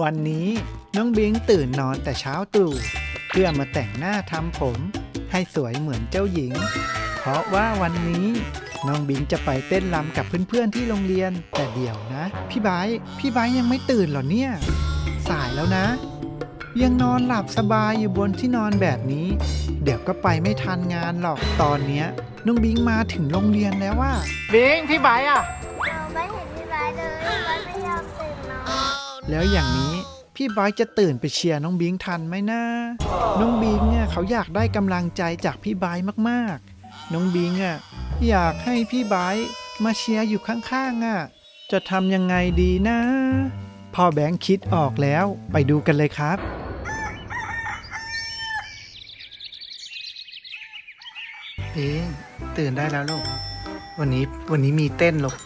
วันนี้น้องบิงตื่นนอนแต่เช้าตรู่เพื่อมาแต่งหน้าทำผม ให้สวยเหมือนเจ้าหญิง เพราะว่าวันนี้น้องบิงจะไปเต้นรำกับเพื่อนๆที่โรงเรียนแต่เดี๋ยวนะ พี่ไบร์ทพี่ไบร์ทยังไม่ตื่นหรอเนี่ย สายแล้วนะ ยังนอนหลับสบายอยู่บนที่นอนแบบนี้ เดี๋ยวก็ไปไม่ทันงานหรอกตอนเนี้ยน้องบิงมาถึงโรงเรียนแล้วว่าบิงพี่ไบร์ทอะ แล้วอย่างนี้พี่ไบจะตื่นไปเชียร์น้องบิงทันไหมนะ น้องบิงเนี่ยเขาอยากได้กำลังใจจากพี่ไบมากๆ น้องบิงอะอยากให้พี่ไบมาเชียร์อยู่ข้างๆอะ จะทำยังไงดีนะ พ่อแบงค์คิดออกแล้วไปดูกันเลยครับบิงตื่นได้แล้วลูก วันนี้วันนี้มีเต้นลูก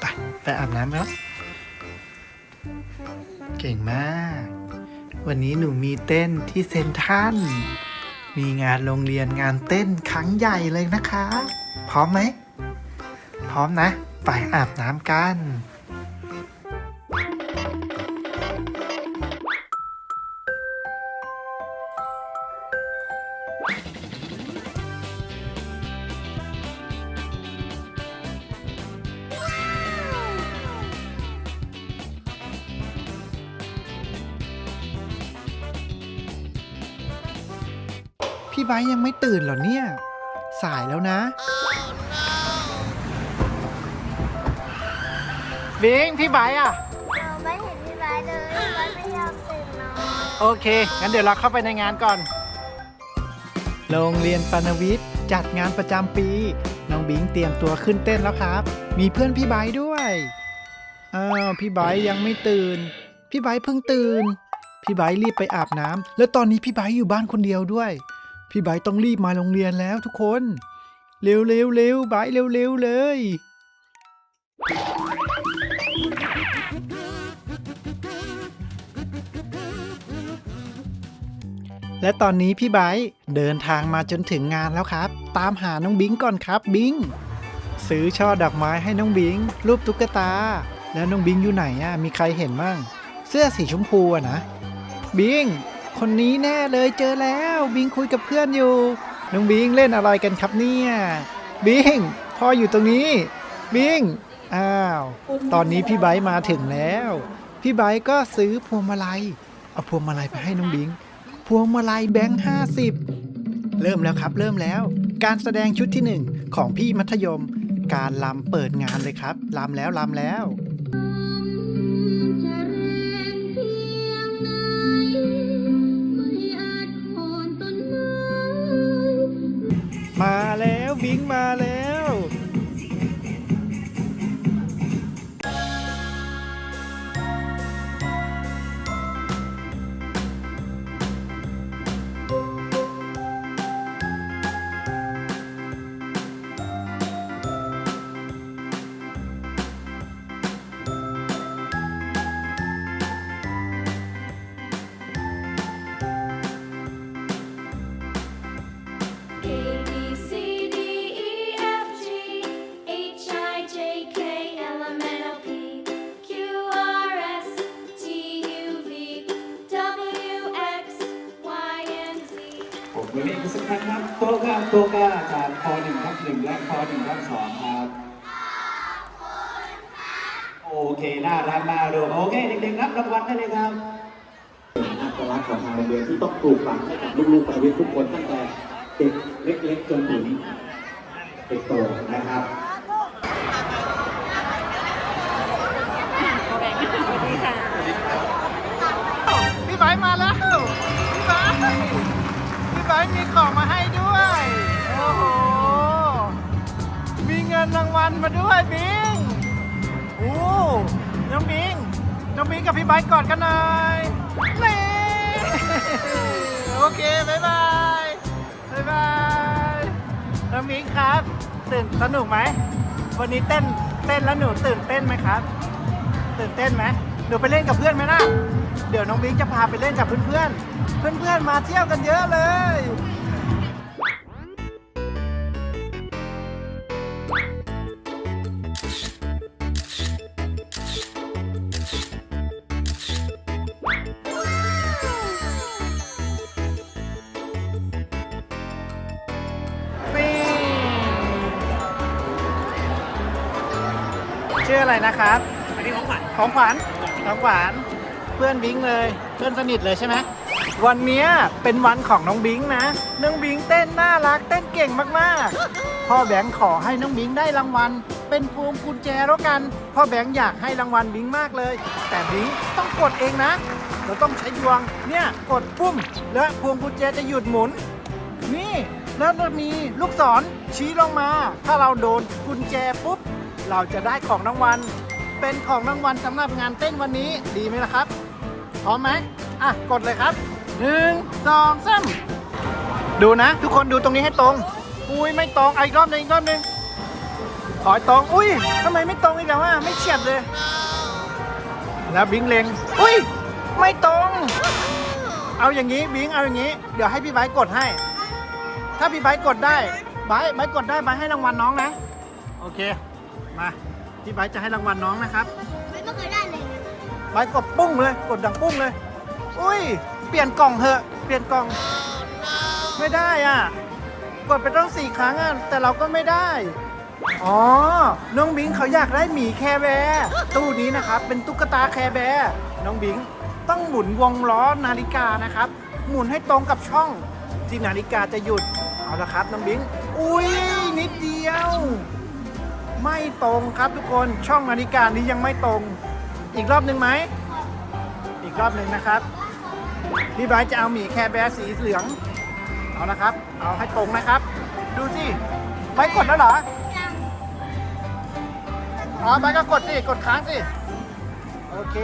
ไปไปอาบน้ำแล้ว เก่งมาก วันนี้หนูมีเต้นที่เซนทันมีงานโรงเรียนงานเต้นครั้งใหญ่เลยนะคะ พร้อมไหม พร้อมนะ ไปอาบน้ำกัน พี่ไบร์ทยังไม่ตื่นเหรอเนี่ย สายแล้วนะบิงพี่ไบร์ทอะ เราไม่เห็นพี่ไบร์ทเลยพี่ไบร์ทไม่ยอมตื่นนอนโอเค งั้นเดี๋ยวเราเข้าไปในงานก่อน โรงเรียนปานวิทย์จัดงานประจำปี น้องบิงเตรียมตัวขึ้นเต้นแล้วครับ มีเพื่อนพี่ไบร์ทด้วยอ้าวพี่ไบร์ทยังไม่ตื่น พี่ไบร์ทเพิ่งตื่น พี่ไบร์ทรีบไปอาบน้ำแล้วตอนนี้พี่ไบร์ทอยู่บ้านคนเดียวด้วย พี่ไบต้องรีบมาโรงเรียนแล้วทุกคน เร็วเร็วเร็วไบเร็วเร็วเลย และตอนนี้พี่ไบเดินทางมาจนถึงงานแล้วครับ ตามหาน้องบิงก่อนครับบิงซื้อช่อดอกไม้ให้น้องบิง รูปตุ๊กตา แล้วน้องบิงอยู่ไหนอะมีใครเห็นบ้างเสื้อสีชมพูอะนะบิง คนนี้แน่เลยเจอแล้วบิงคุยกับเพื่อนอยู่น้องบิงเล่นอะไรกันครับเนี่ยบิงพ่ออยู่ตรงนี้ บิงอ้าว ตอนนี้พี่ไบร์มาถึงแล้ว พี่ไบร์ก็ซื้อพวงมาลัยเอาพวงมาลัยไปให้น้องบิง พวงมาลัยแบงค์ห้าสิบเริ่มแล้วครับเริ่มแล้ว การแสดงชุดที่หนึ่งของพี่มัธยม การลำเปิดงานเลยครับลำแล้วลำแล้ว งมาแล้ เคน่ารักมากเลยโอเคเด็กๆรับรางวัลได้เลยครับเป็นอัตลักษณ์ของทางโรงเรียนที่ต้องปลูกฝังให้กับลูกๆประวิทย์ทุกคนตั้งแต่เด็กเล็กๆจนถึงเด็กโตนะครับพี่ไบมาแล้ว พี่ไบพี่ไบมีของมาให้ด้วย โอ้โห มีเงินรางวัลมาด้วยบิง โอ้ น้องบิง น้องบิงกับพี่ไบร์กอดกันหน่อยนี่โอเคบายบายบายบายน้องบิงครับ ตื่นสนุกไหม วันนี้เต้นเต้นแล้วหนูตื่นเต้นไหมครับ ตื่นเต้นไหมหนูไปเล่นกับเพื่อนไหมนะเดี๋ยวน้องบิ๊กจะพาไปเล่นกับเพื่อนๆ เพื่อนๆ มาเที่ยวกันเยอะเลย อะไรนะครับ อันนี้ของขวัญของขวัญของขวัญเพื่อนบิงเลย เพื่อนสนิทเลยใช่ไหมวันเนี้ยเป็นวันของน้องบิงนะน้องบิงเต้นน่ารักเต้นเก่งมากๆ พ่อแบงค์ขอให้น้องบิงได้รางวัล เป็นพวงกุญแจแล้วกัน พ่อแบงค์อยากให้รางวัลบิงมากเลย แต่บิงต้องกดเองนะ เราต้องใช้ดวงเนี่ยกดปุ้มแล้วพวงกุญแจจะหยุดหมุน นี่แล้วจะมีลูกศรชี้ลงมา ถ้าเราโดนกุญแจปุ๊บ เราจะได้ของรางวัล เป็นของรางวัลสำหรับงานเต้นวันนี้ดีไหมล่ะครับ พร้อมไหมอะ กดเลยครับหนึ่งสองสามดูนะ ทุกคนดูตรงนี้ให้ตรง อุ้ยไม่ตรงอีกรอบหนึงอีกรอบหนึงขอตรง อุ้ยทำไมไม่ตรงอีกแล้วอะไม่เฉียดเลย แล้วบิงเลงอุ้ย ไม่ตรง เอาอย่างนี้บิงเอาอย่างนี้ เดี๋ยวให้พี่ไบกดให้ ถ้าพี่ไบกดได้ไบไบกดได้ไบให้รางวัลน้องนะ โอเค มาพี่ไบร์ทจะให้รางวัลน้องนะครับไม่เคยได้เลยไบร์ทกดปุ้งเลย กดดังปุ้งเลย อุ้ย เปลี่ยนกล่องเถอะ เปลี่ยนกล่อง ไม่ได้อะ กดไปต้องสี่ครั้งอะ แต่เราก็ไม่ได้ อ๋อ น้องบิงเขาอยากได้หมีแคร์แบร์ตู้นี้นะครับ เป็นตุ๊กตาแคร์แบร์น้องบิงต้องหมุนวงล้อนาฬิกานะครับ หมุนให้ตรงกับช่องที่นาฬิกาจะหยุด เอาละครับ น้องบิง อุ้ยนิดเดียว ไม่ตรงครับทุกคนช่องนาฬิกานี้ยังไม่ตรง อีกรอบหนึ่งไหม อีกรอบหนึ่งนะครับพี่ไบจะเอาหมีแคร์แบร์สีเหลือง เอานะครับ เอาให้ตรงนะครับ ดูสิไบร์ทกดแล้วเหรออ๋อไบร์ทก็กดสิกดค้างสิโอเค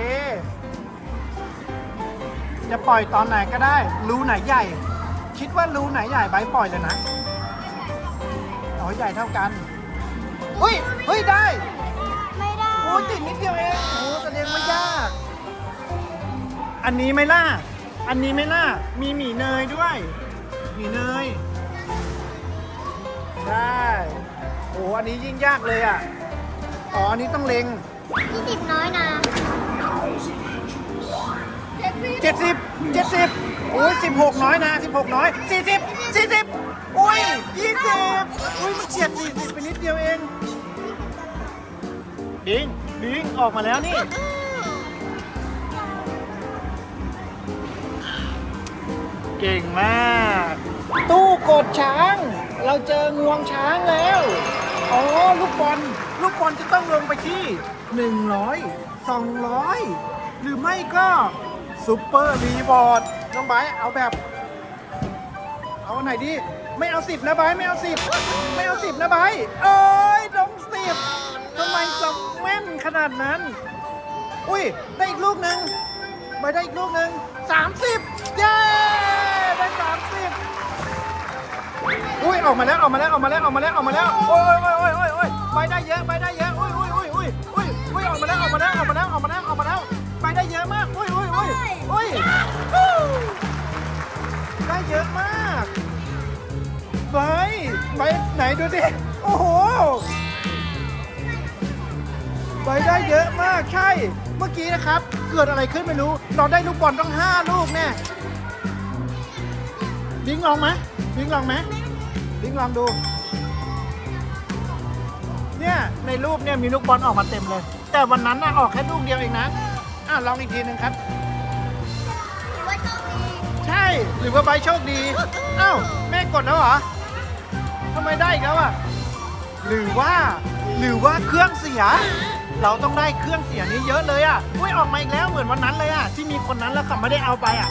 จะปล่อยตอนไหนก็ได้ รูไหนใหญ่ คิดว่ารูไหนใหญ่ไบปล่อยเลยนะอ๋อใหญ่เท่ากัน เฮ้ย เฮ้ย ได้ ไม่ได้ โอ้ยติดนิดเดียวเอง โอ้แสดงว่ายาก อันนี้ไหม่ล่ะ อันนี้ไหม่ล่ะ มีหมี่เนยด้วย หมี่เนย ใช่ โอ้อันนี้ยิ่งยากเลยอะ อ๋อ อันนี้ต้องเล็ง ยี่สิบน้อยนะเจ็ดสิบเจ็ดสิบโอ้ยสิบหกน้อยนะสิบหกน้อยสี่สิบสี่สิบโอ้ยยี่สิบอุ้ยมันเฉียดสี่สิบไปนิดเดียวเอง ดิงดิงออกมาแล้วนี่ เก่งมาก ตู้กดช้าง เราเจองวงช้างแล้ว อ๋อ ลูกบอล ลูกบอลจะต้องลงไปที่ 100 200 หรือไม่ก็ซุปเปอร์รีบอร์ดน้องไบร์ทเอาแบบ เอาไหนดี ไม่เอาสิบนะไบร์ทไม่เอาสิบไม่เอาสิบนะไบร์ทเอ้ยต้องสิบทำไมจำ แม่นขนาดนั้น อุ้ย ได้อีกลูกหนึ่งไปได้อีกลูกหนึ่งสามสิบเย้ ได้สามสิบอุ้ยออกมาแล้วออกมาแล้วออกมาแล้วออกมาแล้วออกมาแล้ว โอ้ยโอ้ยโอ้ยโอ้ยโอ้ยไปได้เยอะไปได้เยอะ อุ้ยอุ้ยอุ้ยอุ้ยอุ้ยอุ้ยออกมาแล้วออกมาแล้วออกมาแล้วออกมาแล้วออกมาแล้ว ไปได้เยอะมาก อุ้ยอุ้ยอุ้ยอุ้ยฮู้ได้เยอะมาก ไป ไปไหนดูสิ โอ้โห ไปได้เยอะมากใช่ เมื่อกี้นะครับ เกิดอะไรขึ้นไม่รู้ เราได้ลูกบอลต้อง5ลูกแน่บิงลองไหมบิงลองไหมบิงลองดู เนี่ยในรูปเนี่ยมีลูกบอลออกมาเต็มเลย แต่วันนั้นน่ะออกแค่ลูกเดียวเองนะอะลองอีกทีหนึ่งครับ ใช่ หรือว่าใบโชคดีอ้าวแม่กดแล้วเหรอทำไมได้อีกแล้วอะหรือว่าหรือว่าเครื่องเสีย เราต้องได้เครื่องเสียนี้เยอะเลยอะ อุ้ยออกมาอีกแล้วเหมือนวันนั้นเลยอะ ที่มีคนนั้นแล้วเขาไม่ได้เอาไปอะ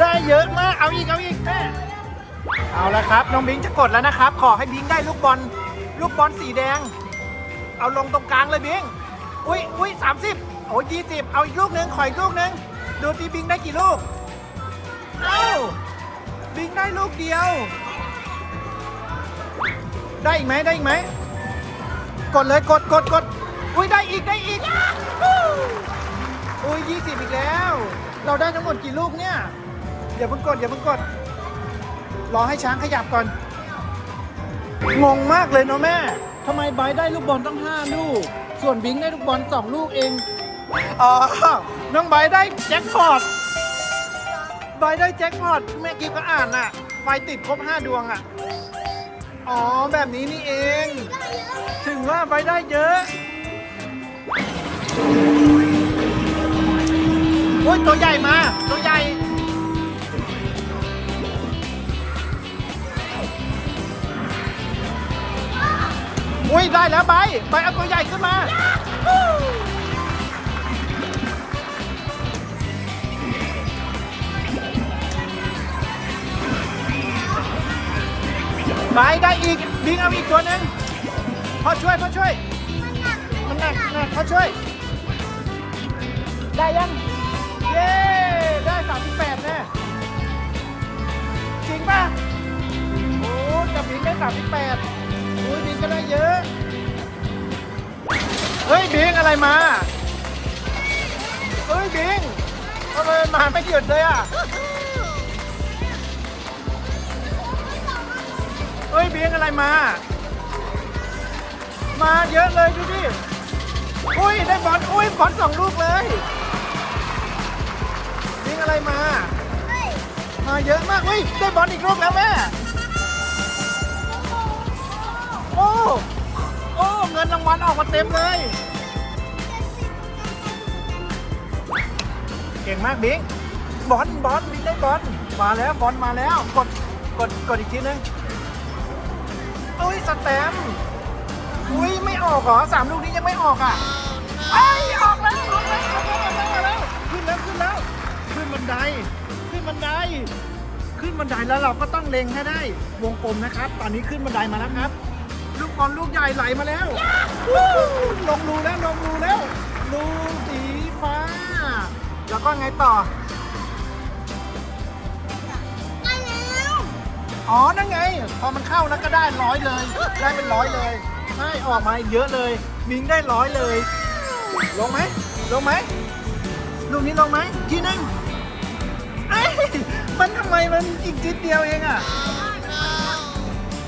ได้เยอะมาก เอาอีกเอาอีกแม่เอาละครับน้องบิงจะกดแล้วนะครับ ขอให้บิงได้ลูกบอลลูกบอลสีแดง เอาลงตรงกลางเลยบิง อุ้ยอุ้ยสามสิบโอ้ยยี่สิบเอาอีกลูกหนึ่งขออีกลูกหนึ่งดูตีบิงได้กี่ลูก เอ้าบิงได้ลูกเดียว ได้อีกไหมได้อีกไหมกดเลยกดกดกดอุ้ยได้อีกได้อีกฮู้อุ้ยยี่สิบอีกแล้ว เราได้ทั้งหมดกี่ลูกเนี่ยอย่าเพิ่งกดอย่าเพิ่งกด รอให้ช้างขยับก่อน งงมากเลยเนาะแม่ทำไมไบร์ทได้ลูกบอลตั้ง5ลูก ส่วนบิงได้ลูกบอล2ลูกเองอ๋อน้องไบร์ทได้แจ็คพอตไบร์ทได้แจ็คพอตแม่กิฟก็อ่านน่ะไฟติดครบ5ดวงอะ อ๋อแบบนี้นี่เอง ถึงว่าไปได้เยอะโอ้ยตัวใหญ่มา ตัวใหญ่โอ้ยได้แล้วใบใบเอาตัวใหญ่ขึ้นมา ไปได้อีกบิงเอาอีกตัวหนึ่งพ่อช่วยพ่อช่วย มันหนักหนักพ่อช่วย ได้ยัง เย้ ได้สามสิบแปดแน่จริงป่ะโอ้กับบิงได้สามสิบแปดโอ้ยบิงก็ได้เยอะ เฮ้ยบิงอะไรมาเฮ้ยบิงทำไมมันมาไม่หยุดเลยอะ เฮ้ยเบียงอะไรมา มาเยอะเลยดูดิ อุ้ยได้บอลอุ้ยบอลสองลูกเลยเบียงอะไรมา มาเยอะมากอุ้ยได้บอลอีกลูกแล้วแม่ โอ้โอ้เงินรางวัลออกมาเต็มเลย เก่งมากบิงบอลบอลบิงได้บอลมาแล้วบอลมาแล้วกดกดกดอีกทีนึง สแตมป์อุ้ยไม่ออกเหรอสามลูกนี้ยังไม่ออกอะไอยออกแล้วออกแล้วออกแล้วออกแล้วออกแล้วขึ้นแล้วขึ้นแล้ว ขึ้นบันได ขึ้นบันได ขึ้นบันไดแล้วเราก็ต้องเล็งให้ได้ วงกลมนะครับ ตอนนี้ขึ้นบันไดมาแล้วครับ ลูกบอลลูกใหญ่ไหลมาแล้ววู้ลงรูแล้วลงรูแล้วรูสีฟ้า แล้วก็ไงต่อ อ๋อ นั่นไง พอมันเข้าแล้วก็ได้ร้อยเลย ได้เป็นร้อยเลยใช่ออกมาเยอะเลย มิงได้ร้อยเลย ลงไหม ลงไหมลูกนี้ลงไหมทีนึงไอ้ยมันทำไมมันอีกจิดเดียวเองอะ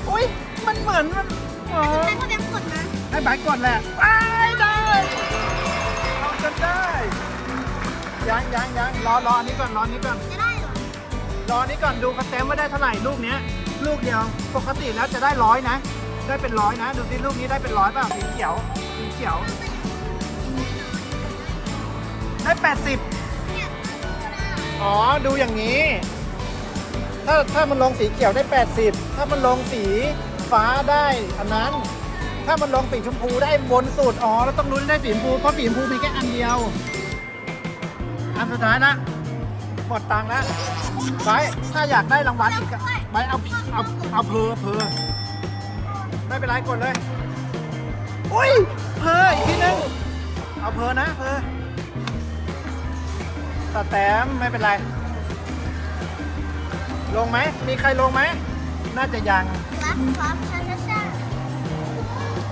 อุ้ยมันเหมือนมันอ๋อให้บายกดแหละไปได้เอาจนได้ยังยังยังรอรออันนี้ก่อนรออันนี้ก่อน รอนี้ก่อนดูกระเต็มว่าได้เท่าไหร่ลูกเนี้ย ลูกเดียว ปกติแล้วจะได้ร้อยนะ ได้เป็นร้อยนะ ดูสิลูกนี้ได้เป็นร้อยเปล่าสีเขียวสีเขียว ได้แปดสิบอ๋อ ดูอย่างนี้ ถ้าถ้ามันลงสีเขียวได้ 80 ถ้ามันลงสีฟ้าได้อันนั้น ถ้ามันลงสีชมพูได้บนสุด อ๋อ แล้วต้องลุ้นได้สีชมพู เพราะสีชมพูมีแค่อันเดียว อันสุดท้ายละ หมดตังค์แล้วไบร์ทถ้าอยากได้รางวัลอีกอะไบร์ทเอาเอาเอาเพอเพอไม่เป็นไรกดเลยอุ้ยเพออีกทีนึงเอาเพอนะเพอสแตมป์ไม่เป็นไร ลงไหมมีใครลงไหมน่าจะยัง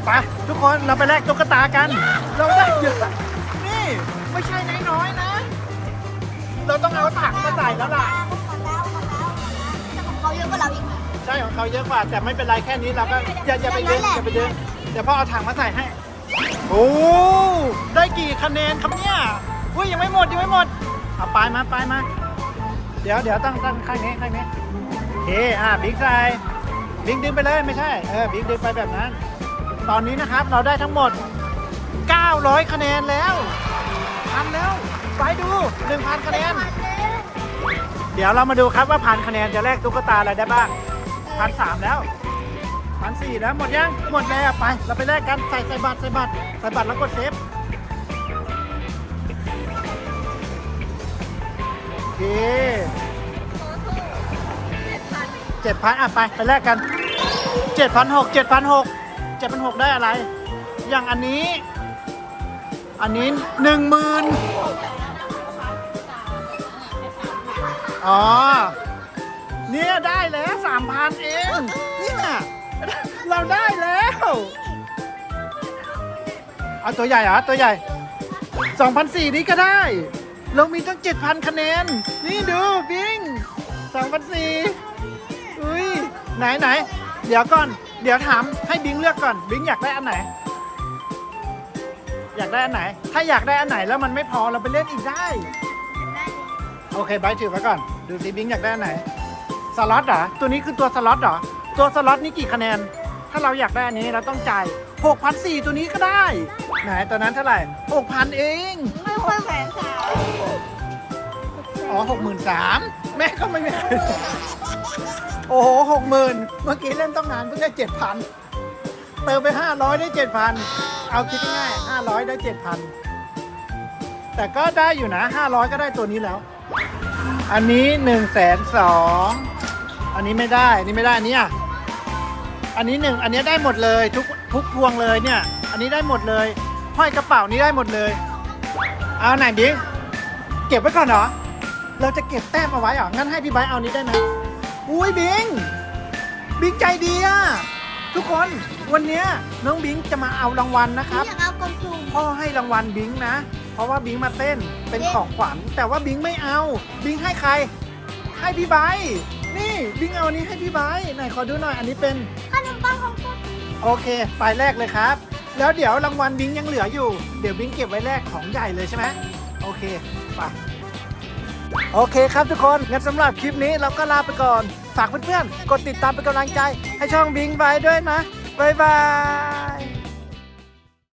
ไปทุกคนเราไปแลกตุ๊กตากัน เราได้เยอะนี่ไม่ใช่น้อยๆนะ เราต้องเอาถังมาใส่แล้วล่ะ เขาเยอะกว่าเราอีกใช่ของเขาเยอะกว่า แต่ไม่เป็นไรแค่นี้เราก็อย่าอย่าไปดึงอย่าไปดึงเดี๋ยวพ่อเอาถังมาใส่ให้ โอ้ได้กี่คะแนนครับเนี่ยอุ้ยยังไม่หมดยังไม่หมดเอาไปมาไปมาเดี๋ยวเดี๋ยวตั้งตั้งข้างนี้ข้างนี้โอเคอะบิ๊กใส่บิ๊กดึงไปเลยไม่ใช่เออบิ๊กดึงไปแบบนั้น ตอนนี้นะครับเราได้ทั้งหมด 900 คะแนนแล้วพันแล้ว ไปดู 1,000 คะแนน เดี๋ยวเรามาดูครับว่าพันคะแนนจะแลกตุ๊กตาอะไรได้บ้างพันสามแล้วพันสี่แล้วหมดยัง หมดแล้วไป เราไปแลกกันใส่ใส่บัตรใส่บัตรใส่บัตรแล้วกดเซฟโอเคเจ็ดพันอะไปไปแลกกันเจ็ดพันหกเจ็ดพันหกเจ็ดพันหกได้อะไร อย่างอันนี้ อันนี้หนึ่งหมื่น อ๋อ เนี่ยได้แล้วสามพันเอง เนี่ยเราได้แล้ว เอาตัวใหญ่เหรอตัวใหญ่สองพันสี่นี้ก็ได้ เรามีตั้งเจ็ดพันคะแนน นี่ดูบิงสองพันสี่อุ้ยไหนไหน เดี๋ยวก่อน เดี๋ยวถามให้บิงเลือกก่อน บิงอยากได้อันไหน อยากได้อันไหน ถ้าอยากได้อันไหนแล้วมันไม่พอเราไปเล่นอีกได้ โอเคบร์ทถือไว้ก่อน ดูสิบิงอยากได้อันไหนสล็อตเหรอตัวนี้คือตัวสล็อตเหรอตัวสล็อตนี่กี่คะแนน ถ้าเราอยากได้อันนี้เราต้องจ่าย6,400ตัวนี้ก็ได้ ไหนตัวนั้นเท่าไหร่6,000เองไม่ค่อยแสนสามอ๋อหกหมื่นสามแม่ก็ไม่มีใครโอ้โหหกหมื่นเมื่อกี้เล่นต้องนานเพิ่งได้เจ็ดพันเติมไปห้าร้อยได้เจ็ดพันเอาคิดง่ายห้าร้อยได้เจ็ดพันแต่ก็ได้อยู่นะห้าร้อยก็ได้ตัวนี้แล้ว อันนี้หนึ่งแสนสองอันนี้ไม่ได้อันนี้ไม่ได้อันนี้อะอันนี้หนึ่งอันนี้ได้หมดเลยทุกทุกพวงเลยเนี่ย อันนี้ได้หมดเลยห้อยกระเป๋านี้ได้หมดเลย เอาไหนบิ๊กเก็บไว้ก่อนเหรอ เราจะเก็บแต้มเอาไว้เหรองั้นให้พี่ไบร์ทเอานี้ได้ไหมอุ้ยบิงบิงใจดีอะทุกคนวันเนี้ยน้องบิงจะมาเอารางวัลนะครับ อยากเอากล่องสุ่มพ่อให้รางวัลบิงนะ เพราะว่าบิงมาเต้นเป็นของขวัญแต่ว่าบิงไม่เอา บิงให้ใคร ให้พี่ไบร์ทนี่บิงเอาอันนี้ให้พี่ไบร์ทไหนขอดูหน่อยอันนี้เป็นขนมปังของคุณโอเคไปแรกเลยครับ แล้วเดี๋ยวรางวัลบิงยังเหลืออยู่ เดี๋ยวบิงเก็บไว้แรกของใหญ่เลยใช่ไหมโอเคไปโอเคครับทุกคนงั้นสำหรับคลิปนี้เราก็ลาไปก่อน ฝากเพื่อนๆ กดติดตามเป็นกำลังใจ ให้ช่องบิงไว้ด้วยนะ บ๊ายบาย